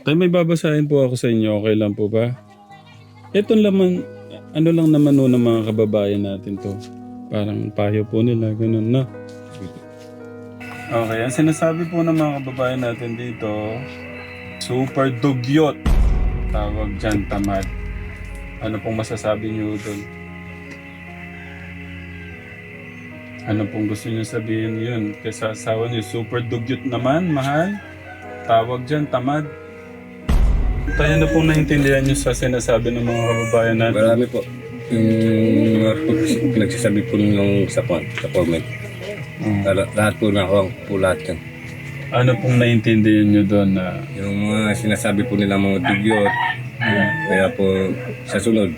Tay, may babasahin po ako sa inyo. Okay lang po ba? Ito laman, ano lang naman no ng mga kababayan natin to. Parang payo po nila, ganun na. Okay, ang sinasabi po ng mga kababayan natin dito, super dugyot. Tawag dyan, tamad. Ano pong masasabi niyo doon? Ano pong gusto niyo sabihin yun? Kaysa asawa niyo, super dugyot naman, mahal. Tawag dyan, tamad. Tayo na pong naintindihan niyo sa sinasabi ng mga kababayan natin. Marami po. Yung mga pag- pinagsasabi po nung sa, kwan- sa comment. Mm. Lahat, lahat po na ako po lahat yan. Ano pong naintindihan niyo doon na Yung mga sinasabi po nila mga dugyot. Kaya po sa sunod,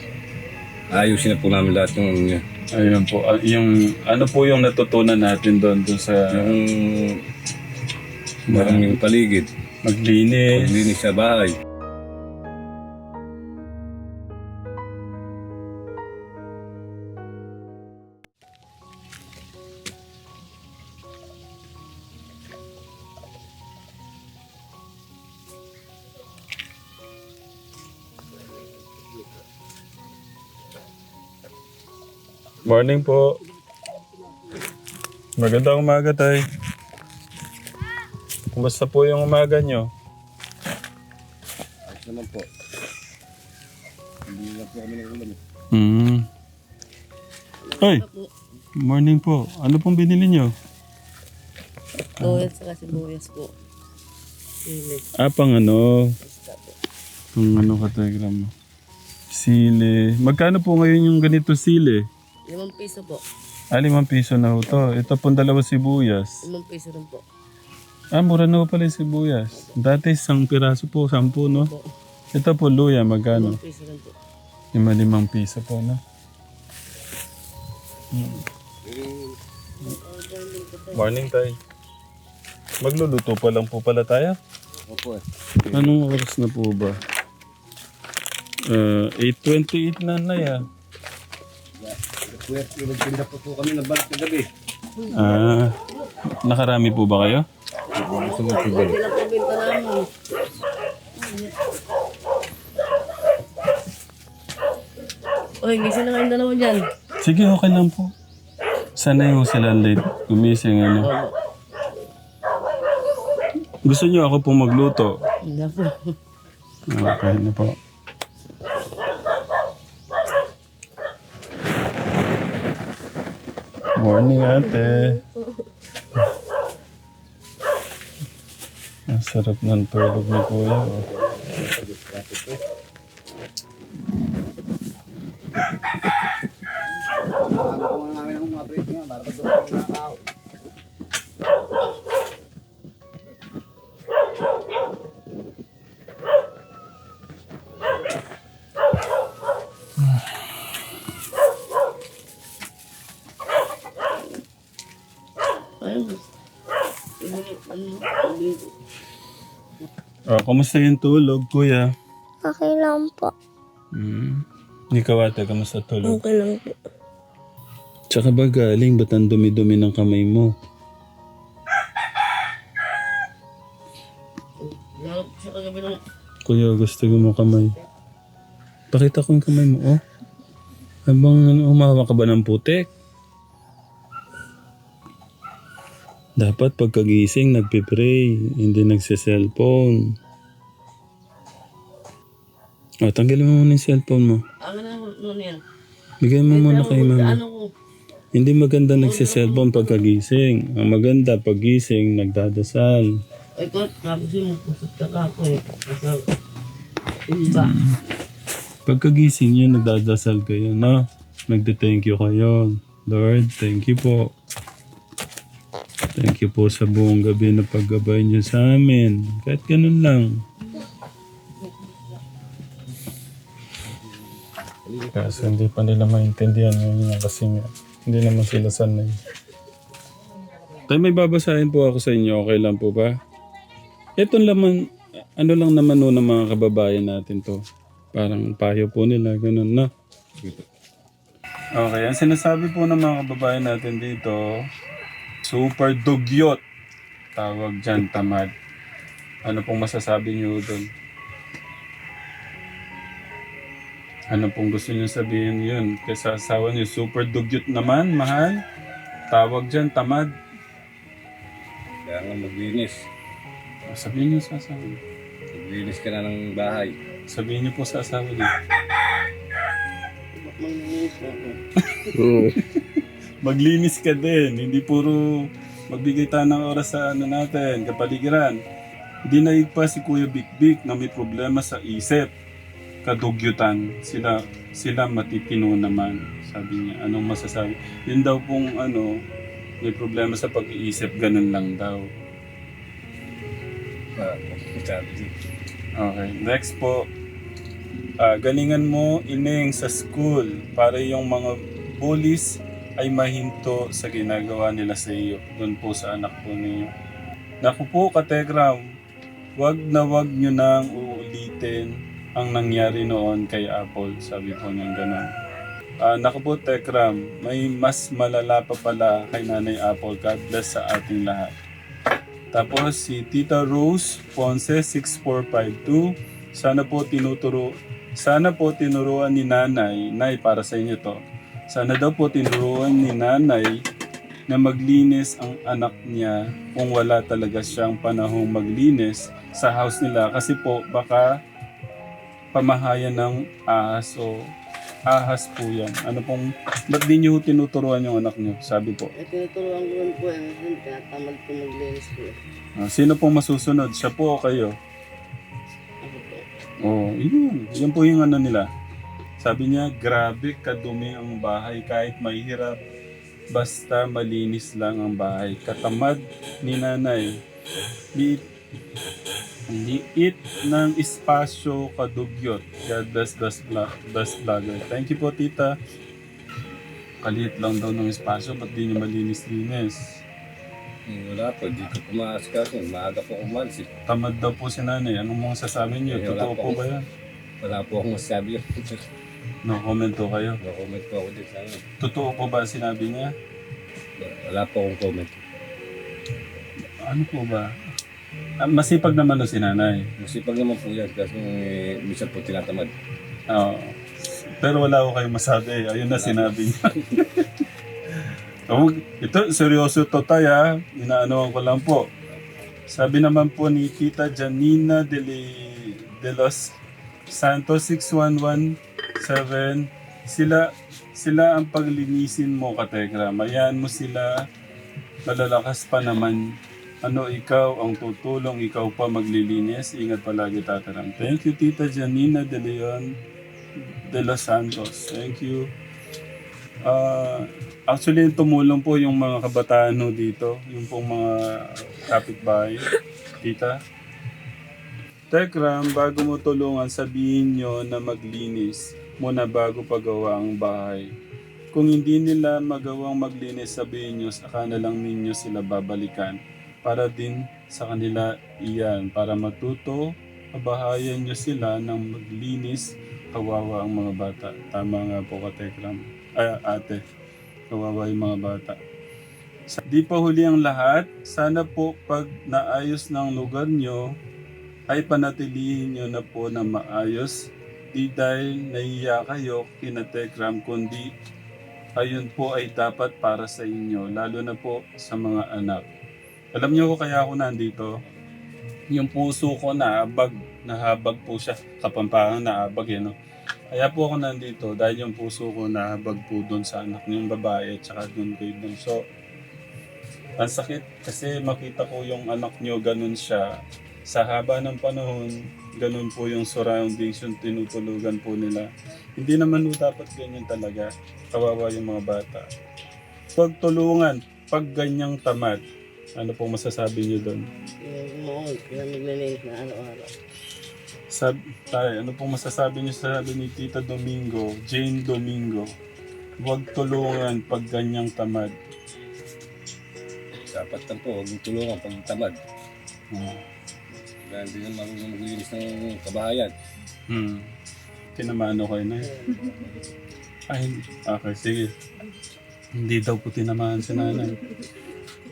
ayusin na po namin lahat yung ano niya. Ayun po, ah, yung ano po yung natutunan natin doon doon sa Yung maraming paligid, maglinis. paglinis sa bahay. Morning po. Magandang umaga, tay. Kumusta po yung umaga nyo? Ayos naman po. Hindi lang po kami ng ulam. Hmm. Ay, morning po. Ano pong binili nyo? Buyas saka sibuyas po. Sili. Ah, pang ano? Basta po. Pang ano ka, mo? Sili. Magkano po ngayon yung ganito sili? Limang piso po. Ah, limang piso na ho to. Ito pong dalawa sibuyas. Limang piso rin po. Ah, mura na ho pala yung sibuyas. Dati isang piraso po, sampu, no? Po. Ito po, luya, magkano? Limang piso rin po. Lima limang piso po, no? Morning, tay. Magluluto pa lang po pala tayo. Opo eh. Anong oras na po ba? Uh, 8.28 na na ya. Kuya, nagtinda po po kami ng balat na gabi. Ah, nakarami po ba kayo? Gusto mo namin. Uy, gising na kayong dalawa dyan. Sige, okay lang po. Sana yung sila late gumising, ano? Gusto niyo ako po magluto? Hindi po. Okay na po. Morning, ate. Ang sarap ng tulog ni Kuya. Oh. Ayun. Kumusta yung tulog, Kuya? Okay lang po. Hmm. Ikaw ate, kamusta tulog? Okay lang po. Tsaka ba galing, ba't ang dumi-dumi ng kamay mo? Lalo po siya kagabi ng Kuya, gusto ko mo kamay. Pakita ko yung kamay mo, oh. Habang umawa ka ba ng putek? Dapat pagkagising, nagpipray, hindi nagsiselfone. O, tanggalin mo muna yung cellphone mo. Ano na ano yan? Bigay mo muna kay mama. Ano ko? Hindi maganda nagsiselfone pagkagising. Ang maganda, paggising, nagdadasal. Ay ko, tapos yung pusot ka ako eh. Kasi, iba. Pagkagising nyo, nagdadasal kayo, no? Nagde-thank you kayo. Lord, thank you po. Thank you po sa buong gabi na paggabay niyo sa amin. Kahit ganun lang. Kaso hindi pa nila maintindihan yun nga kasi nga, hindi naman sila sanay. Tay, may babasahin po ako sa inyo. Okay lang po ba? Ito laman, ano lang naman no ng mga kababayan natin to. Parang payo po nila, ganun na. Okay, ang sinasabi po ng mga kababayan natin dito, super dugyot. Tawag dyan, tamad. Ano pong masasabi niyo doon? Ano pong gusto niyo sabihin yun? Kaysa asawa niyo, super dugyot naman, mahal. Tawag dyan, tamad. Kaya nga maglinis. Sabihin niyo sa asawa niyo. Maglinis ka na ng bahay. Sabihin niyo po sa asawa niyo. Maglinis na. Maglinis ka din, hindi puro magbigay tayo ng oras sa ano natin, kapaligiran. Hindi naigpa si Kuya Big na may problema sa isip. Kadugyutan. Sila, sila matitino naman, sabi niya. Anong masasabi? Yun daw pong ano, may problema sa pag-iisip, ganun lang daw. Ah. Okay, next po. Ah, galingan mo ining sa school para yung mga bullies ay mahinto sa ginagawa nila sa iyo. Doon po sa anak po ninyo. Naku po, Kategram, wag na wag nyo nang uulitin ang nangyari noon kay Apple. Sabi po niya gano'n. Ah, naku po, Tekram, may mas malala pa pala kay Nanay Apple. God bless sa ating lahat. Tapos si Tita Rose Ponce 6452. Sana po tinuturo sana po tinuruan ni Nanay, Nay para sa inyo to. Sana daw po tinuruan ni Nanay na maglinis ang anak niya kung wala talaga siyang panahong maglinis sa house nila kasi po baka pamahayan ng ahas o ahas po yan. Ano pong, ba't di niyo tinuturuan yung anak niyo? Sabi po. Eh, tinuturuan ko rin po eh. Minsan, tinatamad ko maglinis po. Ah, sino pong masusunod? Siya po o kayo? Ako po. Oo, oh, yun. Yan po yung ano nila. Sabi niya, grabe kadumi ang bahay kahit mahirap. Basta malinis lang ang bahay. Katamad ni nanay. Liit, liit ng espasyo kadugyot. God bless vlog, best vlogger. Thank you po tita. Kaliit lang daw ng espasyo, ba't di niya malinis-linis? Hmm, Wala po, di ko pumasok Maaga po umalis. eh. Tamad daw po si nanay. Anong mga sasabi niyo? Eh, wala Totoo po po ba yan? Wala po akong masabi yun. No comment po kayo. No-comment po ako din sa ano. Totoo po ba sinabi niya? Wala po akong comment. Ano po ba? Ah, masipag naman no si nanay. Masipag naman po yan kasi eh, minsan po tinatamad. Oo. Pero wala ko kayong masabi. Ayun na sinabi niya. Oh, ito, seryoso to tayo ha. Inaanoan ko lang po. Sabi naman po ni Tita Janina de, Li- de los Santos 6117 sila sila ang paglinisin mo kategra. Mayan mo sila malalakas pa naman ano ikaw ang tutulong, ikaw pa maglilinis. Ingat palagi tataram. Thank you Tita Janina de Leon de los Santos. Thank you. Ah, actually, tumulong po yung mga kabataan ho dito. Yung pong mga kapitbahay. Tita. Tekram, bago mo tulungan, sabihin nyo na maglinis muna bago pagawa ang bahay. Kung hindi nila magawang maglinis, sabihin nyo, saka na lang ninyo sila babalikan. Para din sa kanila iyan, para matuto, pabahayan nyo sila ng maglinis, kawawa ang mga bata. Tama nga po ka, Tekram. Ay, ate, kawawa yung mga bata. Di pa huli ang lahat, sana po pag naayos ng lugar nyo, ay panatilihin nyo na po na maayos. Di dahil nahiya kayo kina Tekram, kundi ayun po ay dapat para sa inyo, lalo na po sa mga anak. Alam niyo ko kaya ako nandito? Yung puso ko naabag, nahabag po siya. Kapampangan naabag eh, no? Kaya po ako nandito dahil yung puso ko nahabag po doon sa anak niyong babae at saka doon kay bunso. Ang sakit kasi makita ko yung anak niyo ganun siya. Sa haba ng panahon, ganun po yung surroundings, yung tinutulugan po nila. Hindi naman po dapat ganyan talaga. Kawawa yung mga bata. Pagtulungan, pag ganyang tamad, ano pong masasabi niyo doon? Noon, kaya naglilinis na araw-araw. Sab tayo, ano pong masasabi niyo sa sabi ni Tita Domingo, Jane Domingo? Huwag tulungan pag ganyang tamad. Dapat lang po, huwag mong tulungan pag tamad. Hmm. Kaya hindi naman maglinis ng kabahayan. Hmm. Tinamaan ako yun eh. Ay, hindi. okay, sige. Hindi daw po tinamaan si nanay.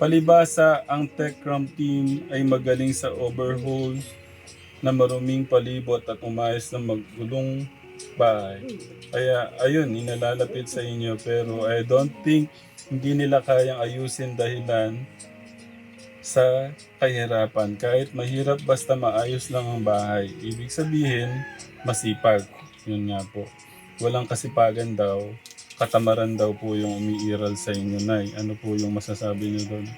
Palibasa, ang TechCram team ay magaling sa overhaul na maruming palibot at umayos na maggulong bahay. Kaya ayun, inalalapit sa inyo pero I don't think hindi nila kayang ayusin dahilan sa kahirapan. Kahit mahirap basta maayos lang ang bahay. Ibig sabihin, masipag. Yun nga po. Walang kasipagan daw. Katamaran daw po yung umiiral sa inyo, Nay. Ano po yung masasabi niyo doon?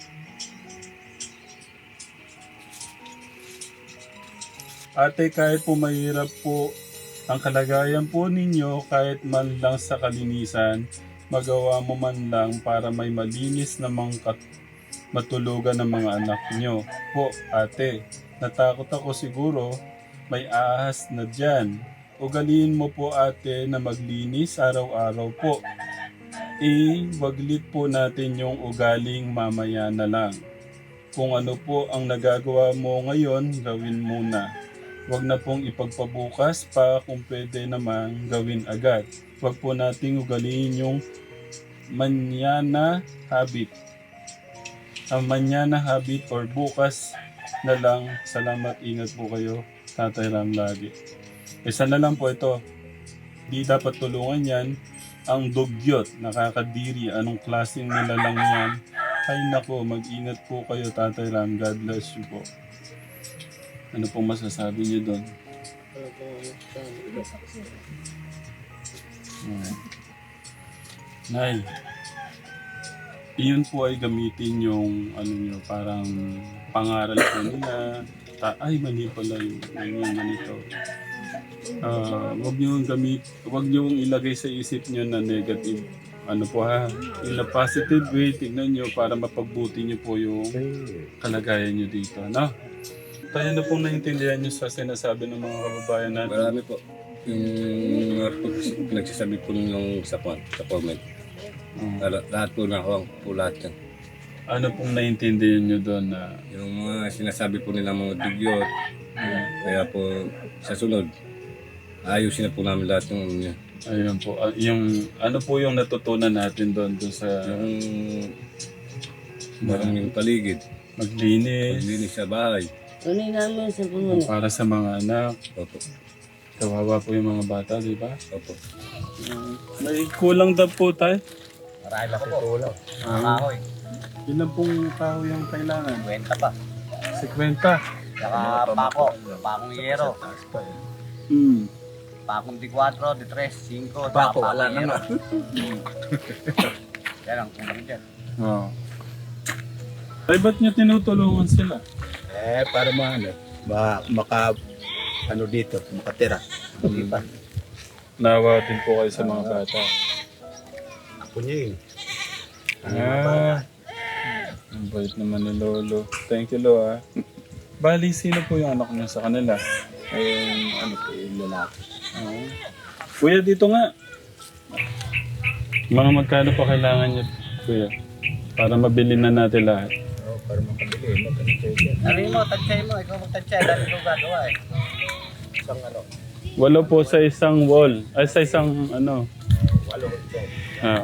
Ate, kahit po mahirap po ang kalagayan po ninyo, kahit man lang sa kalinisan, magawa mo man lang para may malinis namang kat- matulugan ng mga anak nyo. Po, ate, natakot ako siguro, may ahas na dyan. Ugaliin mo po ate na maglinis araw-araw po. Eh, waglit po natin yung ugaling mamaya na lang. Kung ano po ang nagagawa mo ngayon, gawin muna. Huwag na pong ipagpabukas pa kung pwede naman gawin agad. Huwag po nating ugaliin yung manyana habit. Ang manyana habit or bukas na lang. Salamat, ingat po kayo. Tatay Ram lagi. Isa na lang po ito. Di dapat tulungan yan. Ang dugyot, nakakadiri. Anong klaseng nilalang yan? Ay nako, mag-ingat po kayo, Tatay Ram. God bless you po. Ano pong masasabi niyo doon? Hmm. Nay, iyon po ay gamitin yung ano nyo, parang pangaral po nila. Ta ay, mali pala yung ganyan, ganito. Ah, wag niyo gamit, wag niyo ilagay sa isip niyo na negative. Ano po ha? In a positive way, tingnan niyo para mapagbuti niyo po yung kalagayan niyo dito, no? Tayo na pong naintindihan niyo sa sinasabi ng mga kababayan natin. Marami po. Yung mga pag- pinagsasabi po nung sa, sa comment. Mm. Lahat, po na ako po lahat yan. Ano pong naintindihan niyo doon na Yung mga sinasabi po nila mga dugyot. Kaya po sa sunod, ayusin na po namin lahat yung ano niya. Ayun po. Ah, yung, ano po yung natutunan natin doon, doon sa Yung marang yung paligid, maglinis, paglinis sa bahay. Kunin namin sa puno. para sa mga anak. Opo. Kawawa po yung mga bata, di ba? Opo. May kulang daw po tayo. Marami pa po. Ah, Kahoy. ilan pong kahoy yung kailangan? Kwenta pa. 50. Saka pako. Pakong yero. Hmm. Pakong di 4, di 3, 5. Pako, wala na nga. Yan ang kulang dyan. Oh. Ay, ba't niyo tinutulungan sila? Eh, para maano, ma maka, ano dito, makatira. Hindi pa. Nawa din po kayo sa mga bata. Ako niya yun. Ah. Ang bait naman ni Lolo. Thank you, Lo, ah. Bali, sino po yung anak niyo sa kanila? Ayun, ano po, yung lalaki. Ah. Kuya, dito nga. Mga magkano pa kailangan niyo, Kuya? Para mabili na natin lahat. Oh, para makabili, magkano. Ano mo, tansay mo. Ikaw magtansay. Dami ko gagawa eh. Isang ano, Walo po sa isang wall. Ay, sa isang ano. walo ito. Ah.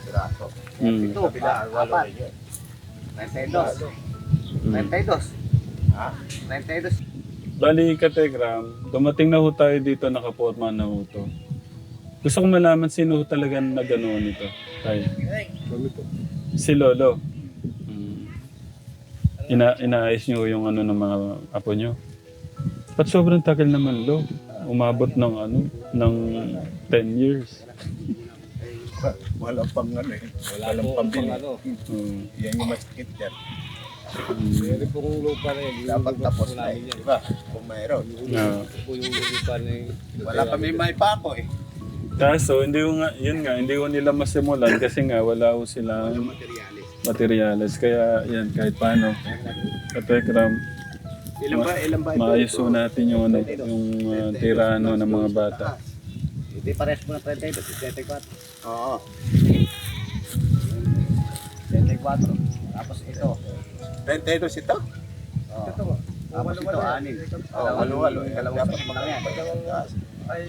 Piraso. Mm. Ito, Kabila, walo apat. rin yun. 32. Mm. 32. Ha? 32. Bali, Kategram, dumating na ho tayo dito, nakaporma na ho to. Gusto kong malaman sino ho talaga nagano nito. Tayo. Si Lolo. Mm. Ina inaayos niyo yung ano ng mga apo niyo. Ba't sobrang tagal naman, Lo? Umabot ng ano, ng 10 years. Walang pang ano eh. Walang pambili. Mm. Yan yung masakit yan. Mm. pong lupa na yun. Dapat tapos na eh. Di ba? Kung mayroon. Ah. po yung lupa na yun. Wala kami may pako eh. Kaso, hindi ko nga, yun nga, hindi ko nila masimulan kasi nga wala ko silang Materialis. materials. Kaya yan, kahit paano. Katekram, Ilan ba? Ilan ba maayos ho natin yung, ano, yung uh, tirano ng mga bata. Hindi pares mo na 32. 34. Oo. 34. Tapos ito. 22 ito? Oh. Tapos ito, anin. Oo, walo-walo. Dalawang Dapat sapin lang yan. Ay,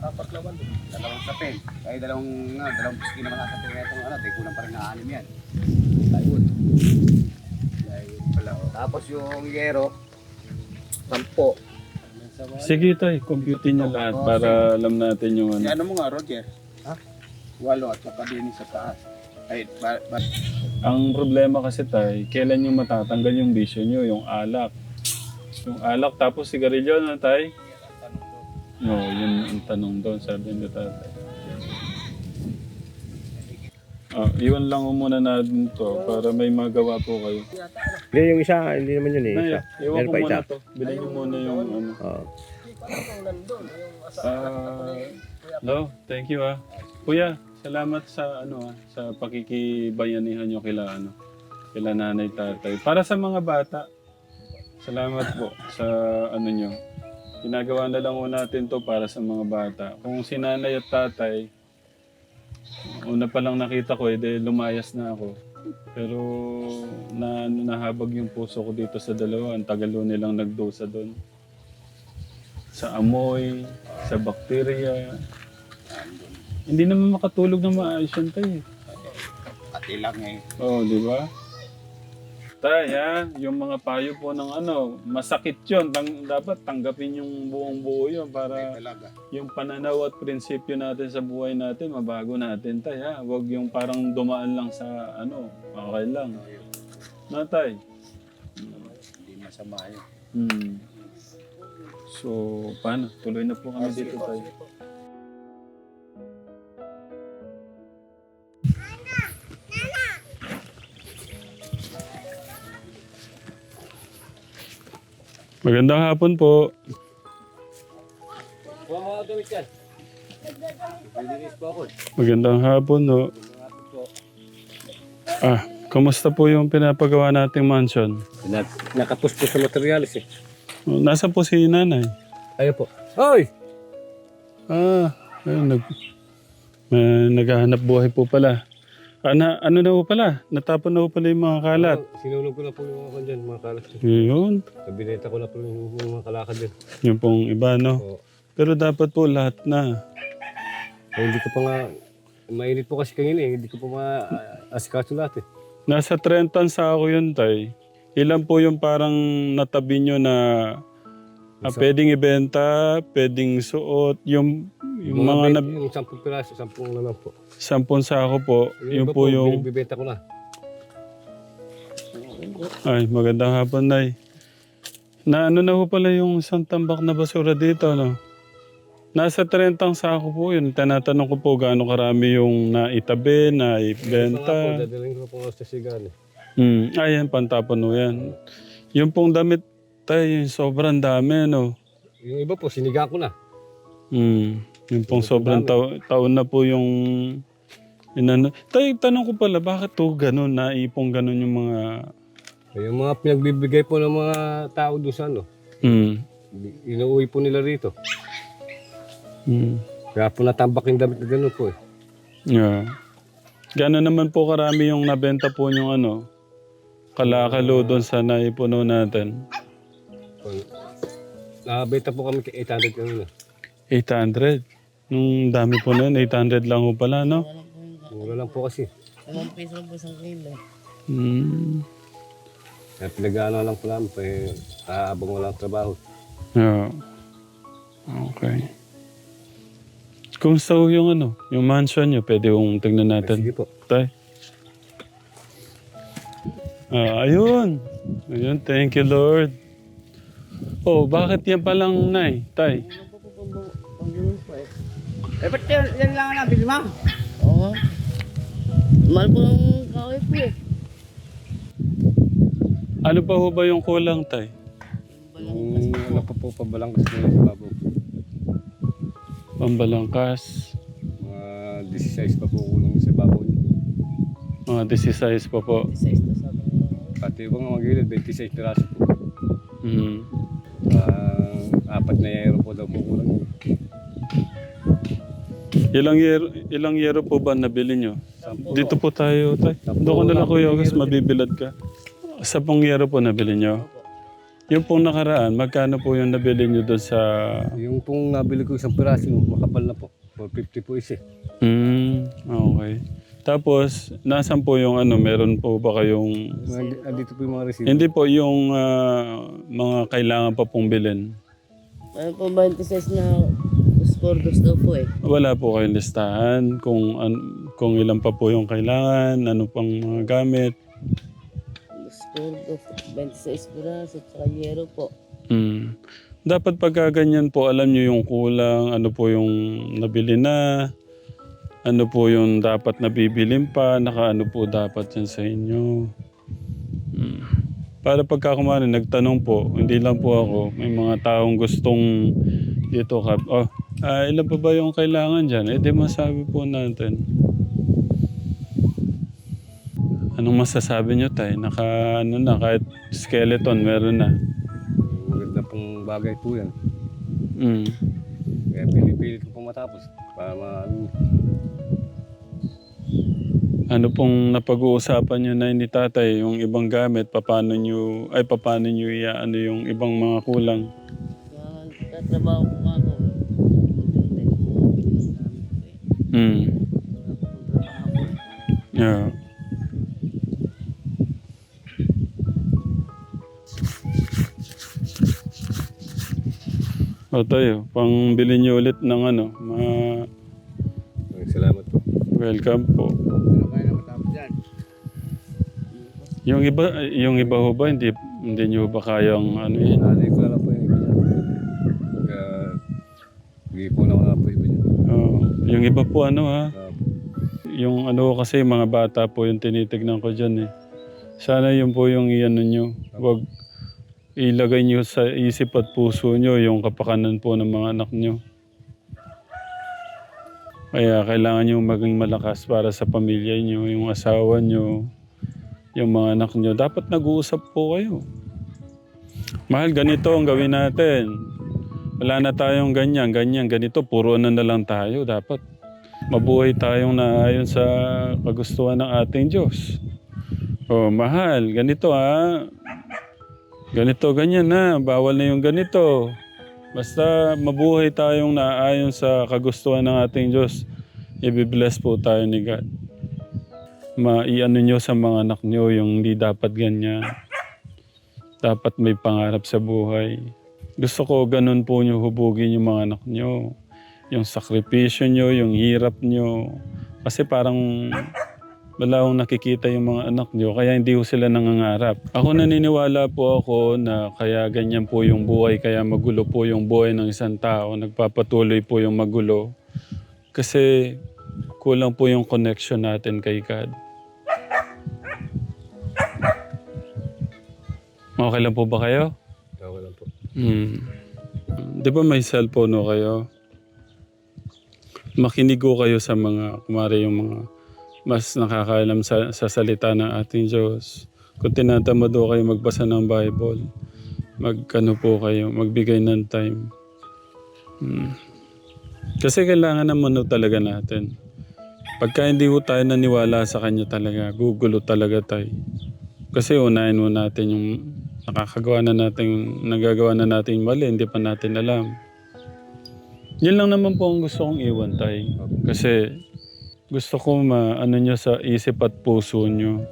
apat na walo. Dalawang sapin. Kaya dalawang, nga, dalawang piski naman nasa sapin na itong ano, di kulang pa rin na anim yan. Plywood. Pala, oh. Tapos yung yero, sampo. Sige tay, compute niyo lahat para alam natin yung ano. Ano mo nga, Roger? Ha? Walo at saka din sa taas. Ay, ba, ba, Ang problema kasi tay, kailan yung matatanggal yung bisyo nyo, yung alak. Yung alak tapos sigarilyo na tay? No, yun ang tanong doon, sabi ni tatay. Ah, iwan lang mo muna natin to para may magawa po kayo. Hindi, yung isa, hindi naman yun eh. Nay, Isa. iwan Meron ko pa muna isa. to. Bilhin niyo muna yung ano. Oo. Ah, no, thank you ah. Kuya, salamat sa ano sa pakikibayanihan niyo kila ano, kila nanay tatay. Para sa mga bata, salamat po sa ano niyo. Ginagawa na lang natin to para sa mga bata. Kung si nanay at tatay, una pa lang nakita ko, edi lumayas na ako. Pero na, nahabag yung puso ko dito sa dalawa. Ang tagal nilang nagdosa doon sa amoy, sa bakterya. Hindi naman makatulog na maayos yan tayo. pati lang eh. Oo, di ba? Tay, ha? Yung mga payo po ng ano, masakit yun. Tang, dapat tanggapin yung buong buo yun para Talaga. yung pananaw at prinsipyo natin sa buhay natin, mabago natin, tay, ha? Huwag yung parang dumaan lang sa ano, okay lang. Na, tay? Hindi masama yun. Hmm. So, paano? Tuloy na po kami dito, tay. Magandang hapon po. Magandang hapon, no. Ah, kumusta po yung pinapagawa nating mansion? Nakapuspos sa materialis eh. Oh, Nasa po si nanay? Ayun po. Hoy! Ah, ayun, nag, may naghahanap buhay po pala. Ana, ano na po pala? Natapon na po pala yung mga kalat. Sinulog ko na po yung mga dyan, mga kalat. Yun. Kabineta ko na po yung, yung mga kalakad dyan. Yung pong iba, no? Oo. Pero dapat po lahat na. Eh, hindi ko pa nga, mainit po kasi kanina eh. Hindi ko pa ma-asikaso lahat eh. Nasa 30 sa ako yun, tay. Ilan po yung parang natabi nyo na ah, pwedeng ibenta, pwedeng suot, yung, yung mga na, bet- Yung sampung piraso, sampung na lang po. sampun sako po, yung iba po yung, Bibenta ko na. ay magandang hapon, Nay. Na ano na po pala yung isang tambak na basura dito, no? Nasa 30 sako po yun. Tinatanong ko po gaano karami yung naitabi, nga po, naibenta. dadaling ko po sa sigan eh. Hmm, ayan, pantapon mo yan. Yung pong damit, tayo, yung sobrang dami, no? Yung iba po, siniga ko na. Hmm, yung pong sobrang tao- taon na po yung... Inano. Tayo, tanong ko pala, bakit to ganun, naipong ganun yung mga... Yung mga pinagbibigay po ng mga tao doon sa ano, Hmm. inuwi po nila rito. Hmm. Kaya po natambak yung damit na gano'n po eh. Yeah. Gano'n naman po karami yung nabenta po yung ano, kalakalo doon sa naipuno natin. Kung- Nakabenta po kami kay 800 kanina. 800. Nung dami po nun, 800 lang ho pala, no? Mura lang po kasi. Limang piso lang po isang kilo. Hmm. Kaya pinag-ano lang po namin, eh, aabang walang trabaho. Yeah. Okay. Kumusta ho yung ano, yung mansion nyo? Pwede kong tignan natin. Sige po. Tay. Ah, ayun. Ayun, thank you Lord. Oh, bakit yan palang nay, tay? Panginoon po eh. Eh, ba't yan, yan lang ang nabili mo? Oo. Mahal po ng kahoy po eh. Ano pa ho ba yung kulang, tay? Yung ano pa po, pabalang kasi nila sa babaw. Pambalangkas. Mga 16 pa po kulang sa babaw niya. Mga 16 pa po. Size na sa. Pati yung mga gilid, 26 na raso po. Hmm. Ah, apat na yero po daw po kulang. Ilang yero, ilang yero po ba nabili nyo? Dito po tayo, tay. Doon ko na lang, Kuya August, mabibilad ka. Sa pong yero po nabili nyo? Yung pong nakaraan, magkano po yung nabili nyo doon sa... Yung pong nabili ko isang piraso, makapal na po. 450 po isa. eh. Hmm, okay. Tapos, nasan po yung ano, meron po ba kayong... Mga- Andito po yung mga receipt. Hindi po yung ah, mga kailangan pa pong bilhin. Ano po 26 na Scordos daw po eh. Wala po kayong listahan kung, an- kung ilan pa po yung kailangan, ano pang mga gamit. Scordos, 26 piraso, tsaka yero po. Hmm. Dapat pagka ganyan po, alam nyo yung kulang, ano po yung nabili na, ano po yung dapat nabibilin pa, nakaano po dapat yan sa inyo. Hmm. Para pagka kumari, nagtanong po, hindi lang po ako, may mga taong gustong dito ka, oh, ah, ilan pa ba yung kailangan dyan? Eh di masabi po natin. Anong masasabi nyo tayo? Naka, ano na, kahit skeleton, meron na. Maganda pong bagay po yan. Mm. Kaya pinipilit ko pong matapos. Para ma... Ano pong napag-uusapan nyo na ni tatay, yung ibang gamit, paano nyo, ay paano nyo ano yung ibang mga kulang? Sa tatrabaho ko nga ako, unti-unti po yung namin eh. Mm. Trabaho. Yeah. O tayo, pang bilhin nyo ulit ng ano, ma salamat po. welcome po. Yung iba, yung iba ho ba, hindi, hindi nyo ba kayang ano yun? Ko na lang po yung iba niya. Kaya... Hindi po na po iba niya. Oo. yung iba po ano ha, yung ano kasi mga bata po yung tinitignan ko dyan eh. Sana yun po yung iano nyo. Huwag ilagay nyo sa isip at puso nyo yung kapakanan po ng mga anak nyo. Kaya kailangan nyo maging malakas para sa pamilya nyo, yung asawa nyo, yung mga anak nyo. Dapat nag-uusap po kayo. Mahal, ganito ang gawin natin. Wala na tayong ganyan, ganyan, ganito. Puro ano na lang tayo. Dapat mabuhay tayong naayon sa kagustuhan ng ating Diyos. Oh, mahal, ganito ha. Ganito, ganyan na. Bawal na yung ganito. Basta mabuhay tayong naayon sa kagustuhan ng ating Diyos. Ibibless po tayo ni God. Maiano nyo sa mga anak nyo yung hindi dapat ganyan. Dapat may pangarap sa buhay. Gusto ko ganun po nyo hubugin yung mga anak nyo. Yung sakripisyo nyo, yung hirap nyo. Kasi parang wala akong nakikita yung mga anak nyo, kaya hindi ko sila nangangarap. Ako naniniwala po ako na kaya ganyan po yung buhay, kaya magulo po yung buhay ng isang tao, nagpapatuloy po yung magulo. Kasi kulang po yung connection natin kay God. Okay lang po ba kayo? Po. Hmm. Di ba may cellphone no kayo? Makinig ko kayo sa mga, kumari yung mga mas nakakaalam sa, sa salita ng ating Diyos. Kung tinatamad ho kayo magbasa ng Bible, magkano po kayo, magbigay ng time. Hmm. Kasi kailangan naman ho talaga natin. Pagka hindi ho tayo naniwala sa Kanya talaga, gugulo talaga tayo. Kasi unahin mo natin yung nakakagawa na natin, nagagawa na natin mali, hindi pa natin alam. Yun lang naman po ang gusto kong iwan tayo. Kasi gusto ko ma ano nyo sa isip at puso nyo.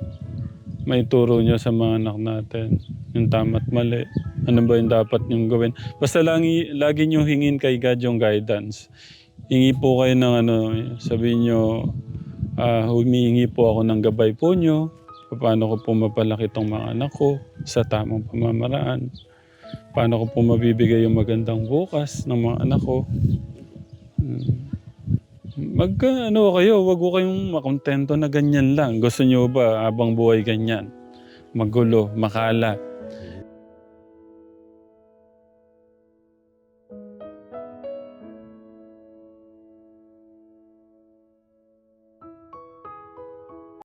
May turo nyo sa mga anak natin. Yung tama at mali. Ano ba yung dapat nyong gawin. Basta lagi, lagi nyo hingin kay God yung guidance. Hingi po kayo ng ano, sabihin nyo, ah, humihingi po ako ng gabay po nyo. Paano ko po mapalaki tong mga anak ko sa tamang pamamaraan. Paano ko po mabibigay yung magandang bukas ng mga anak ko. Hmm. Magka ano kayo, wag ko kayong makontento na ganyan lang. Gusto nyo ba habang buhay ganyan? Magulo, makala.